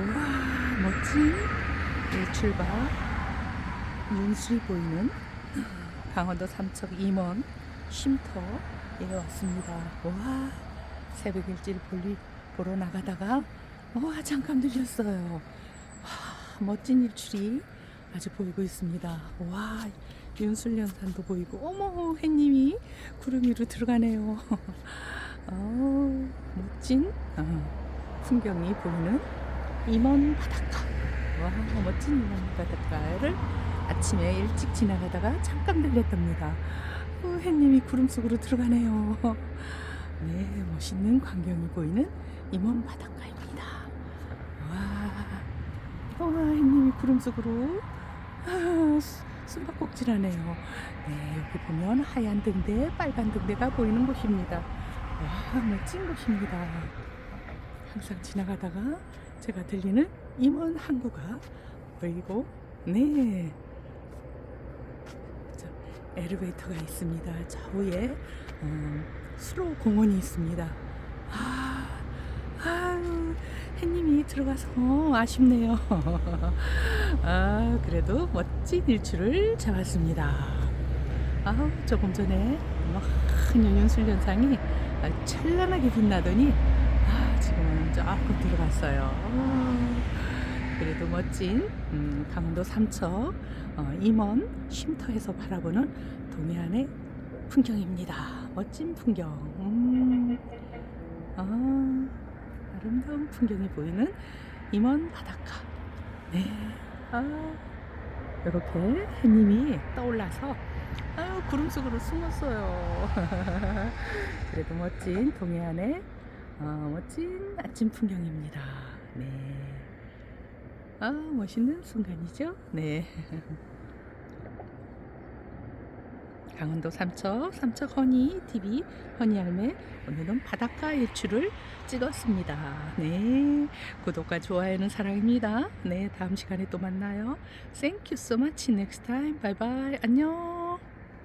우와 멋진 일출과 윤술이 보이는 강원도 삼척 임원 쉼터에 왔습니다. 와 새벽 일찍 볼리 보러 나가다가 와 잠깐 들렸어요. 와 멋진 일출이 아주 보이고 있습니다. 와 윤술연산도 보이고 어머 햇님이 구름 위로 들어가네요. 어, 멋진 어, 풍경이 보이는 임원 바닷가. 와 멋진 임원 바닷가를 아침에 일찍 지나가다가 잠깐 들렸답니다. 어, 햇님이 구름 속으로 들어가네요. 네 멋있는 광경이 보이는 임원 바닷가입니다. 와, 와 햇님이 구름 속으로 아, 수- 숨바꼭질하네요. 네 여기 보면 하얀 등대, 빨간 등대가 보이는 곳입니다. 와 멋진 곳입니다. 항상 지나가다가 제가 들리는 임원 항구가 보이고 네 저, 엘리베이터가 있습니다. 저 위에 음, 수로 공원이 있습니다. 아, 아유, 햇님이 들어가서 아쉽네요. 아, 그래도 멋진 일출을 잡았습니다. 아, 조금 전에 큰 연륜술련상이 아, 찬란하게 빛나더니 아, 지금은 조금 들어갔어요. 아, 그래도 멋진 음, 강원도 삼척 어, 임원 쉼터에서 바라보는 동해안의 풍경입니다. 멋진 풍경. 음, 아, 아름다운 풍경이 보이는 임원 바닷가. 네. 아, 이렇게 해님이 떠올라서 아유, 구름 속으로 숨었어요. 그래도 멋진 동해안의 어, 멋진 아침 풍경입니다. 네. 아, 멋있는 순간이죠? 네. 강원도 삼척, 삼척 허니 TV 허니 할매 오늘은 바닷가 일출을 찍었습니다. 네. 구독과 좋아요는 사랑입니다. 네, 다음 시간에 또 만나요. Thank you so much. Next time. Bye bye. 안녕.